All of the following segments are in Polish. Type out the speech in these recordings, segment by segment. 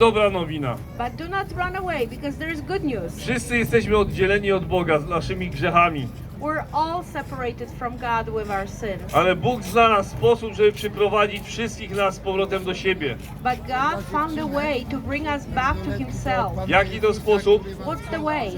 Dobra nowina. But do not run away because there is good news. Wszyscy jesteśmy oddzieleni od Boga z naszymi grzechami, We're all separated from God with our sins. ale Bóg znalazł sposób, żeby przyprowadzić wszystkich nas z powrotem do siebie. But God found a way to bring us back to Himself. Jaki to sposób? What's the way?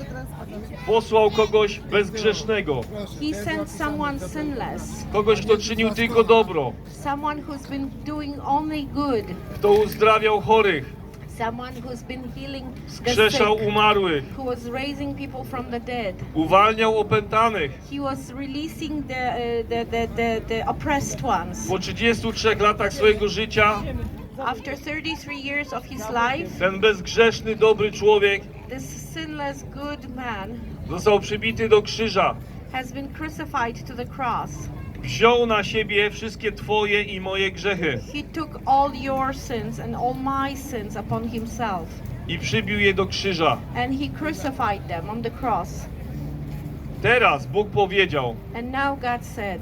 Posłał kogoś bezgrzesznego, He sent someone sinless, kogoś, kto czynił tylko dobro, someone who's been doing only good, kto uzdrawiał chorych, someone who's been healing the skrzeszał sick, umarłych, who was raising people from the dead. uwalniał opętanych. He was releasing the, uh, the, the, the, the oppressed ones. Po 33 latach swojego życia After 33 years of his life, ten bezgrzeszny, dobry człowiek this sinless good man został przybity do krzyża. has been crucified to the cross. Wziął na siebie wszystkie Twoje i moje grzechy He took all your sins and all my sins upon himself, i przybił je do krzyża. and he crucified them on the cross. Teraz Bóg powiedział: And now God said,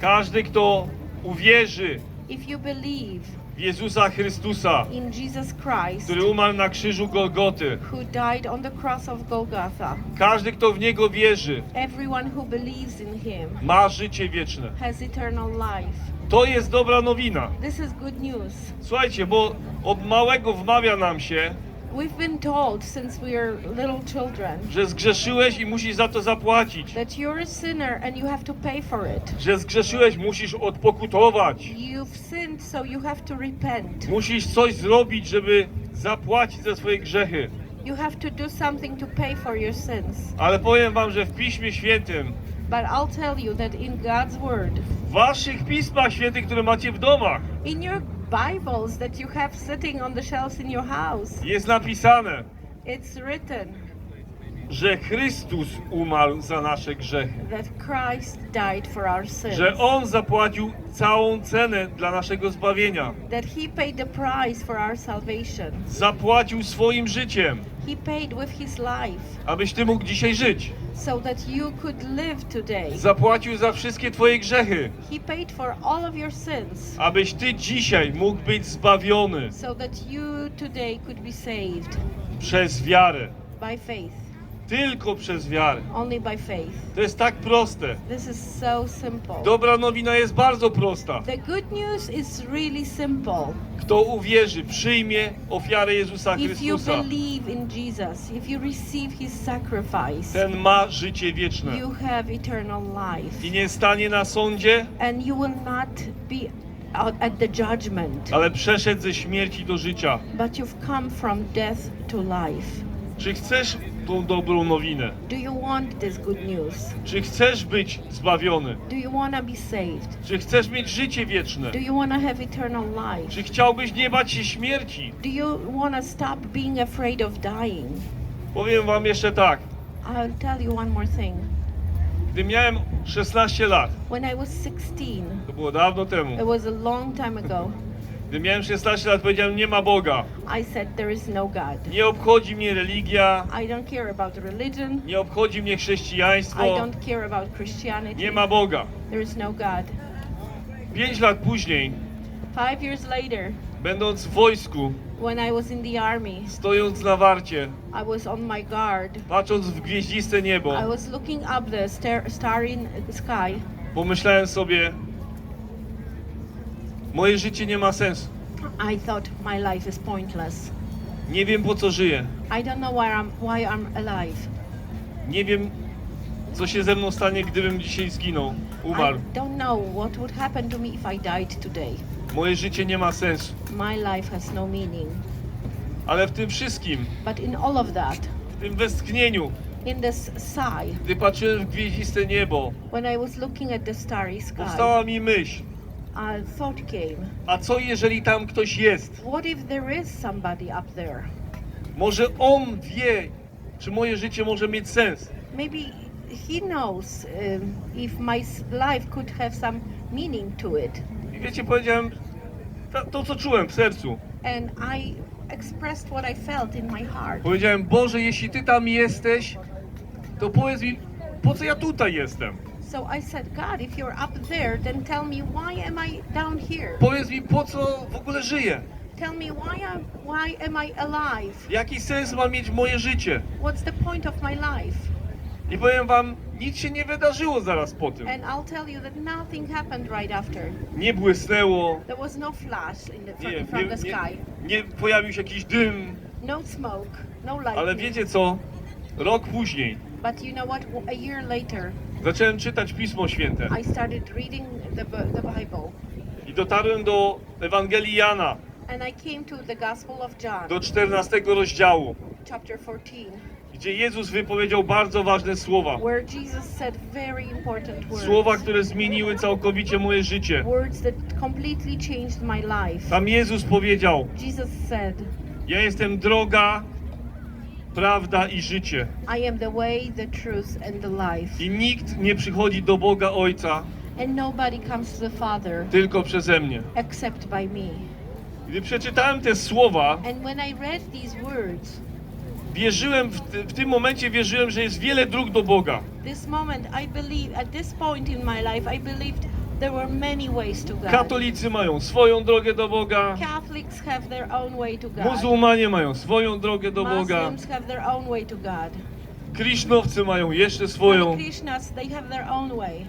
Każdy, kto uwierzy if you believe w Jezusa Chrystusa, in Jesus Christ, który umarł na krzyżu Golgoty, who died on the cross of Golgotha, każdy, kto w Niego wierzy, everyone who believes in him ma życie wieczne. has eternal life. To jest dobra nowina. This is good news. Słuchajcie, bo od małego wmawia nam się, We've been told since we are little children że zgrzeszyłeś i musisz za to zapłacić. that you're a sinner and you have to pay for it. Że zgrzeszyłeś, musisz odpokutować. You've sinned, so you have to repent. Musisz coś zrobić, żeby zapłacić za swoje grzechy. You have to do something to pay for your sins. Ale powiem wam, że w Piśmie Świętym, But I'll tell you that in God's Word, w waszych pismach świętych, które macie w domach, in your Bibles that you have sitting on the shelves in your house, jest napisane, it's written że Chrystus umarł za nasze grzechy. that Christ died for our sins. Że On zapłacił całą cenę dla naszego zbawienia. That He paid the price for our salvation. Zapłacił swoim życiem, He paid with His life abyś ty mógł dzisiaj żyć. So that you could live today. Zapłacił za wszystkie twoje grzechy, He paid for all of your sins abyś ty dzisiaj mógł być zbawiony so that you today could be saved przez wiarę. by faith. Tylko przez wiarę. Only by faith. To jest tak proste. This is so simple. Dobra nowina jest bardzo prosta. The good news is really simple. Kto uwierzy, przyjmie ofiarę Jezusa If you Chrystusa, believe in Jesus, if you receive his sacrifice, ten ma życie wieczne. you have eternal life. I nie stanie na sądzie, And you will not be out at the judgment, ale przeszedł ze śmierci do życia. but you've come from death to life. Czy chcesz tą dobrą nowinę? Do you want this good news? Czy chcesz być zbawiony? Do you want to be saved? Czy chcesz mieć życie wieczne? Do you want to have eternal life? Czy chciałbyś nie bać się śmierci? Do you want to stop being afraid of dying? Powiem wam jeszcze tak. I'll tell you one more thing. Gdy miałem 16 lat, When I was 16, to było dawno temu, it was a long time ago, gdy miałem 16 lat powiedziałem nie ma Boga. I said there is no God. Nie obchodzi mnie religia, I don't care about religion. nie obchodzi mnie I chrześcijaństwo, don't care about Christianity. nie ma Boga. There is no God. Pięć lat później, Five years later, będąc w wojsku, when I was in the army, stojąc na warcie, I was on my guard. patrząc w gwieździste niebo, I was looking up the star, starry sky. pomyślałem sobie, moje życie nie ma sensu. I thought my life is pointless. Nie wiem po co żyję. I don't know why I'm why I'm alive. Nie wiem, co się ze mną stanie, gdybym dzisiaj zginął, umarł. I don't know what would happen to me if I died today. Moje życie nie ma sensu. My life has no meaning. Ale w tym wszystkim, But in all of that, w tym westchnieniu, in this sigh, gdy patrzyłem w gwieździste niebo, when I was looking at the starry sky, powstała mi myśl, a thought came. a co jeżeli tam ktoś jest? What if there is somebody up there? Może on wie, czy moje życie może mieć sens. Maybe he knows um, if my life could have some meaning to it. I wiecie, powiedziałem to, to, co czułem w sercu. And I expressed what I felt in my heart. Powiedziałem, Boże, jeśli Ty tam jesteś, to powiedz mi, po co ja tutaj jestem? So I said, God, if you're up there, then tell me why am I down here? Powiedz mi, po co w ogóle żyję? Tell me why am why am I alive? Jaki sens ma mieć moje życie? What's the point of my life? I powiem wam, nic się nie wydarzyło zaraz po tym. And I'll tell you that nothing happened right after. Nie błysnęło, There was no flash in the from, nie, from nie, the nie, sky. nie pojawił się jakiś dym, No smoke, no lightning. ale wiecie co? Rok później But you know what? A year later, zacząłem czytać Pismo Święte I started reading the, the Bible. i dotarłem do Ewangelii Jana, And I came to the Gospel of John, do 14 rozdziału, chapter 14, gdzie Jezus wypowiedział bardzo ważne słowa. where Jesus said very important words. Słowa, które zmieniły całkowicie moje życie. Words that completely changed my life. Tam Jezus powiedział: Jesus said, Ja jestem droga, prawda i życie. I am the way, the truth, and the life. I nikt nie przychodzi do Boga Ojca And nobody comes to the Father tylko przeze mnie. except by me. Gdy przeczytałem te słowa, And when I read these words, wierzyłem, w, ty, w tym momencie wierzyłem, że jest wiele dróg do Boga. this moment, I believe, at this point in my life, I believed there were many ways to God. Katolicy mają swoją drogę do Boga, Catholics have their own way to God. muzułmanie mają swoją drogę do Boga, Muslims have their own way to God. krisznowcy mają jeszcze swoją. Krishnas, they have their own way.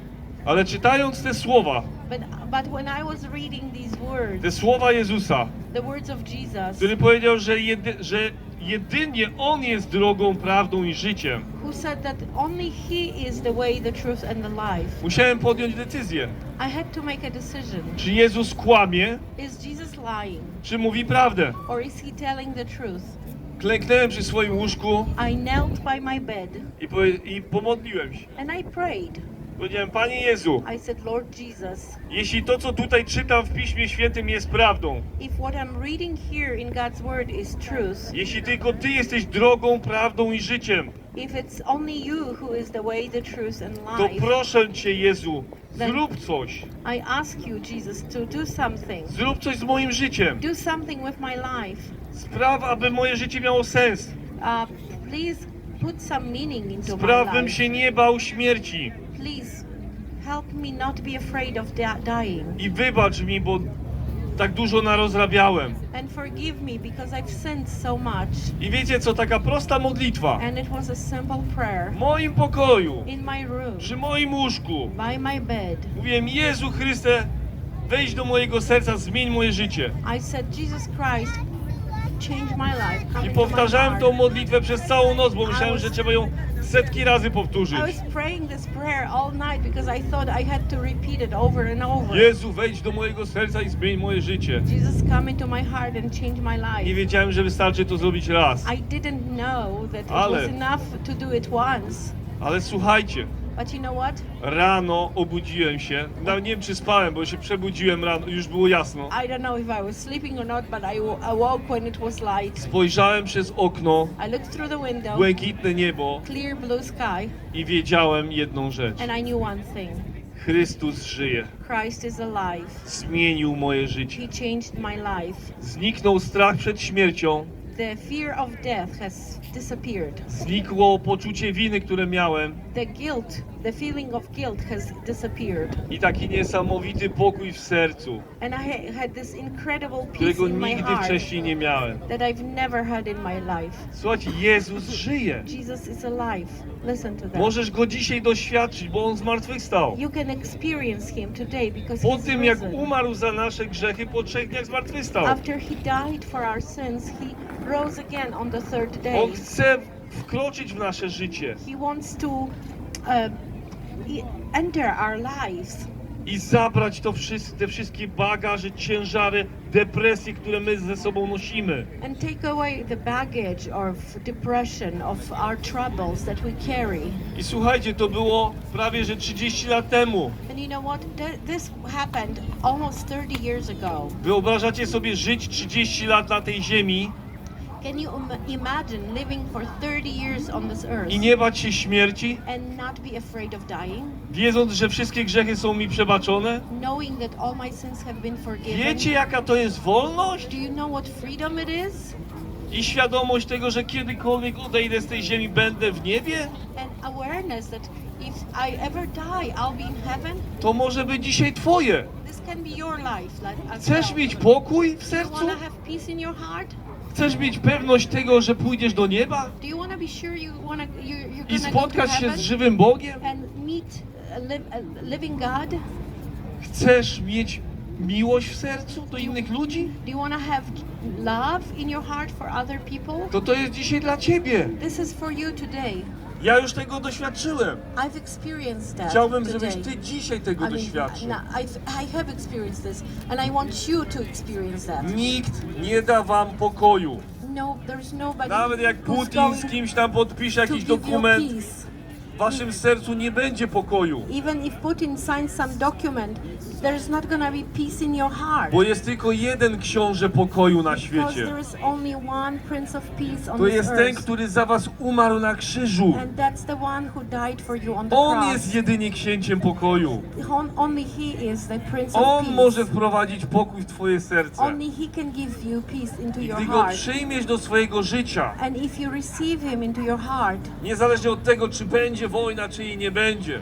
Ale czytając te słowa, But, but when I was reading these words, te słowa Jezusa, the words of Jesus, który powiedział, że, jedy, że jedynie On jest drogą, prawdą i życiem, who said that only He is the way, the truth, and the life, musiałem podjąć decyzję. I had to make a decision. Czy Jezus kłamie, Is Jesus lying? czy mówi prawdę? Or is He telling the truth? Klęknąłem przy swoim łóżku I knelt by my bed i, powie, i pomodliłem się. and I prayed. Powiedziałem, Panie Jezu, I said, Lord Jesus, jeśli to, co tutaj czytam w Piśmie Świętym jest prawdą, if what I'm reading here in God's Word is truth, jeśli tylko Ty jesteś drogą, prawdą i życiem, if it's only you who is the way, the truth, and to life, proszę Cię, Jezu, zrób coś. I ask you, Jesus, to do something. Zrób coś z moim życiem. Do something with my life. Spraw, aby moje życie miało sens. Uh, please put some meaning into my Spraw, bym life. się nie bał śmierci. Please help me not be afraid of dying. I wybacz mi, bo tak dużo narozrabiałem. And forgive me because I've sinned so much. I wiecie co, taka prosta modlitwa. And it was a simple prayer W moim pokoju, in my room, przy moim łóżku, by my bed. mówiłem, Jezu Chryste, wejdź do mojego serca, zmień moje życie. I said, Jesus Christ, change my life. Come I into my powtarzałem heart. tą modlitwę przez całą noc, bo myślałem, że trzeba ją setki razy powtórzyć. I was praying this prayer all night because I thought I had to repeat it over and over. Jezu, wejdź do mojego serca i zmień moje życie. Jesus, come into my heart and change my Nie life. wiedziałem, że wystarczy to zrobić raz. I didn't know that it Ale- was enough to do it once. Ale słuchajcie, But you know what? rano obudziłem się. Nawet nie wiem, czy spałem, bo się przebudziłem rano, już było jasno. I don't know if I was sleeping or not, but I wo- awoke when it was light. Spojrzałem przez okno, I looked through the window, błękitne niebo clear blue sky, i wiedziałem jedną rzecz. and I knew one thing Chrystus żyje. Christ is alive. Zmienił moje życie. He changed my life. Zniknął strach przed śmiercią. The fear of death has disappeared. Znikło poczucie winy, które miałem. The guilt, the feeling of guilt has disappeared. I taki niesamowity pokój w sercu, And I ha- had this incredible peace którego in my nigdy heart wcześniej nie miałem. that I've never had in my life. Słuchajcie, Jezus żyje. Jesus is alive. Listen to that. Możesz go dzisiaj doświadczyć, bo on zmartwychwstał. You can experience him today because Po he's tym, jak risen. umarł za nasze grzechy, po trzech dniach zmartwychwstał. After he died for our sins, he rose again on the third day. On chce wkroczyć w nasze życie He wants to uh, e- enter our lives i zabrać to wszystkie, te wszystkie bagaże, ciężary, depresje, które my ze sobą nosimy. and take away the baggage of depression, of our troubles that we carry. I słuchajcie, to było prawie że 30 lat temu. And you know what? Th- this happened almost 30 years ago. Wyobrażacie sobie żyć 30 lat na tej ziemi Can you Im- imagine living for 30 years on this earth i nie bać się śmierci, and not be afraid of dying, wiedząc, że wszystkie grzechy są mi przebaczone? knowing that all my sins have been forgiven? Wiecie, jaka to jest wolność? Do you know what freedom it is? I świadomość tego, że kiedykolwiek odejdę z tej ziemi, będę w niebie? And awareness that if I ever die, I'll be in heaven? To może być dzisiaj Twoje. This can be your life. Like, as Chcesz well. mieć pokój w you sercu? want to have peace in your heart? Chcesz mieć pewność tego, że pójdziesz do nieba Do you want to be sure you want to you're, you're i gonna go to spotkasz się heaven z żywym Bogiem? and meet a, li- a living God? Chcesz mieć miłość w sercu do innych ludzi? Do you want to have love in your heart for other people? To to jest dzisiaj dla ciebie. This is for you today. Ja już tego doświadczyłem. I've experienced that. Chciałbym, today. żebyś ty dzisiaj tego I mean, doświadczył. no, I've, I have experienced this, and I want you to experience that. Nikt nie da wam pokoju. No, there's nobody Nawet jak who's Putin going z kimś tam podpisze to jakiś give you dokument, peace. W waszym sercu nie będzie pokoju. Even if Putin signs some document, there's not gonna be peace in your heart. Bo jest tylko jeden książę pokoju na Because świecie. there is only one Prince of Peace on To this jest ten, earth. który za was umarł na krzyżu. And that's the one who died for you on the On cross. jest jedynie księciem pokoju. On, only He is the Prince On of Peace. może wprowadzić pokój w twoje serce. Only He can give you peace into I your gdy go heart. przyjmiesz do swojego życia, And if you receive Him into your heart, niezależnie od tego, czy będzie wojna, czy jej nie będzie,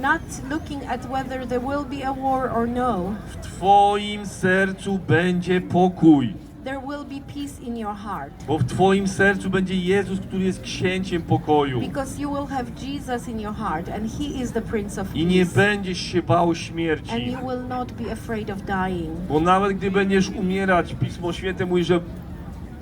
not looking at whether there will be a war or no, w twoim sercu będzie pokój. there will be peace in your heart. Bo w twoim sercu będzie Jezus, który jest księciem pokoju. Because you will have Jesus in your heart, and He is the Prince of I nie Peace. będziesz się bał And śmierci. you will not be afraid of dying. Bo nawet gdy będziesz umierać, Pismo Święte mówi, że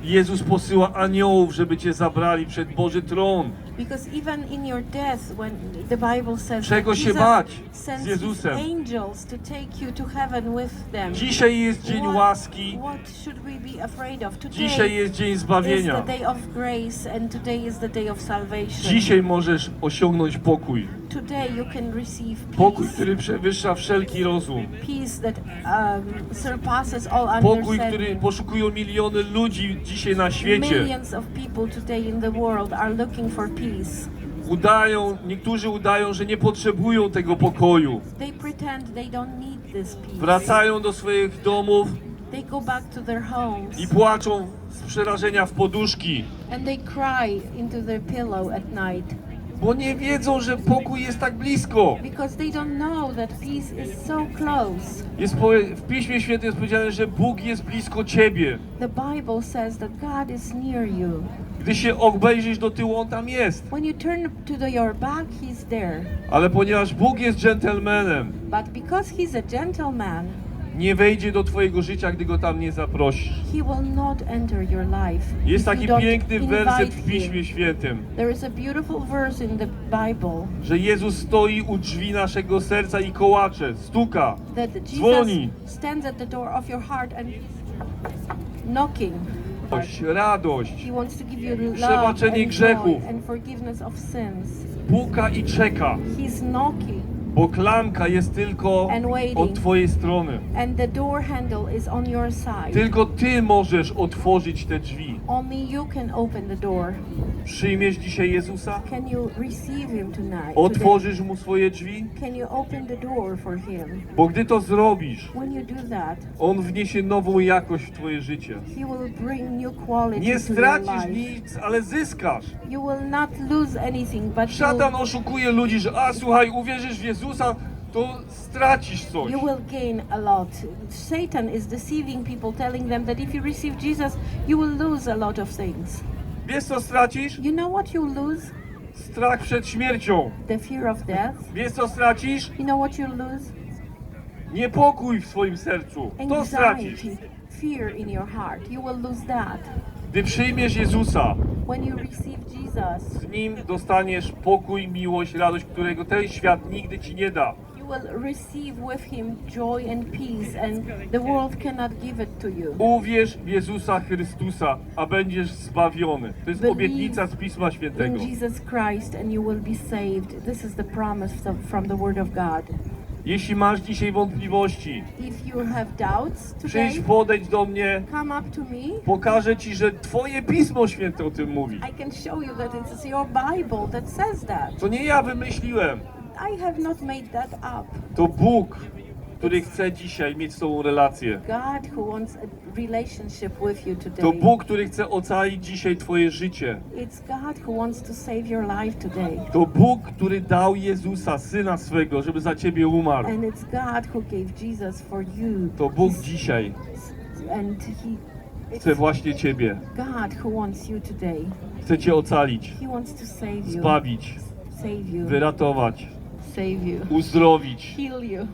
Jezus posyła aniołów, żeby cię zabrali przed Boży tron. Because even in your death, when the Bible says Czego się bać z Jezusem? angels to take you to heaven with them. Dzisiaj jest dzień What- łaski, What should we be afraid of? Today dzisiaj jest dzień is zbawienia. the day of grace and today is the day of salvation. Dzisiaj możesz osiągnąć pokój. Today you can receive Pokój, peace. który przewyższa wszelki rozum. Peace that um, surpasses all Pokój, który poszukują miliony ludzi dzisiaj na świecie. Millions of people today in the world are looking for peace. Udają, niektórzy udają, że nie potrzebują tego pokoju. They pretend they don't need this peace. Wracają do swoich domów They go back to their homes i płaczą z przerażenia w poduszki, bo nie wiedzą, że pokój jest tak blisko. because they don't know that peace is so close. Jest powie- w Piśmie Świętym jest powiedziane, że Bóg jest blisko ciebie. The Bible says that God is near you. Gdy się obejrzysz do tyłu, On tam jest. When you turn to the, your back, He's there. Ale ponieważ Bóg jest dżentelmenem, But because He's a gentleman, nie wejdzie do twojego życia, gdy Go tam nie zaprosisz. He will not enter your life. Jest taki piękny werset w Piśmie. Świętym, There is a beautiful verse in the Bible że Jezus stoi u drzwi naszego serca i kołacze, stuka. that Jesus Dzwoni. stands at the door of your heart and knocking. Radość, radość, He wants to give you love Przebaczenie and grzechów. and forgiveness of sins. puka i czeka, He's knocking bo klamka jest tylko od twojej strony. and the door handle is on your side. Tylko ty możesz otworzyć te drzwi. Only you can open the door. Przyjmiesz dzisiaj Jezusa? Can you receive him tonight? Otworzysz mu swoje drzwi? Can you open the door for him? Bo gdy to zrobisz, When you do that, On wniesie nową jakość w twoje życie. he will bring new quality Nie stracisz nic, ale zyskasz. You will not lose anything, but Szatan oszukuje ludzi, że a słuchaj, uwierzysz w Jezusa, to stracisz coś. you will gain a lot. Satan is deceiving people, telling them that if you receive Jesus, you will lose a lot of things. Wiesz co stracisz? You know what you lose? Strach przed śmiercią. The fear of death. Wiesz co stracisz? You know what you lose? Niepokój w swoim sercu. To stracisz. Anxiety, fear in your heart. You will lose that. Gdy przyjmiesz Jezusa, When you receive Jesus, z Nim dostaniesz pokój, miłość, radość, którego ten świat nigdy ci nie da. you will receive with Him joy and peace, and the world cannot give it to you. Uwierz w Jezusa Chrystusa, a będziesz zbawiony. To jest Believe obietnica z Pisma In Świętego. Jesus Christ, and you will be saved. This is the promise from- from the Word of God. Jeśli masz dzisiaj wątpliwości, If you have doubts przyjdź, today, podejdź do mnie, come up to me. pokażę Ci, że Twoje Pismo Święte o tym mówi. I can show you that it is your Bible that says that. To nie ja wymyśliłem, I have not made that up. to Bóg który chce dzisiaj mieć z Tobą relację. God who wants a relationship with you To. Bóg, który chce ocalić dzisiaj Twoje życie. It's God who wants to save your life today. To Bóg, który dał Jezusa, Syna swego, żeby za Ciebie umarł. And it's God who gave Jesus for you. To Bóg dzisiaj And He chce właśnie Ciebie. God who wants you today. Chce Cię ocalić, He wants to save you. zbawić, Save you. wyratować, Save you. uzdrowić. Heal you.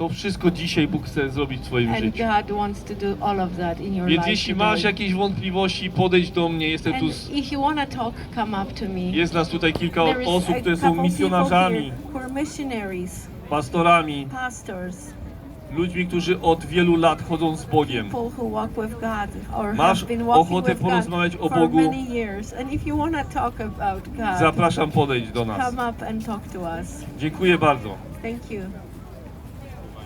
To wszystko dzisiaj Bóg chce zrobić w Twoim And życiu. God wants to do all of that in your Więc life jeśli today. masz jakieś wątpliwości, podejdź do mnie. Jestem tu, And z, if you want to talk, come up to me. jest nas tutaj kilka There is osób, a które są misjonarzami, people here who are missionaries, pastorami, pastors, ludźmi, którzy od wielu lat chodzą z Bogiem. people who walk with God or Masz have been walking ochotę with God porozmawiać o for Bogu? many years. And if you want to talk about God, Zapraszam podejść do nas. come up and talk to us. Dziękuję bardzo. Thank you.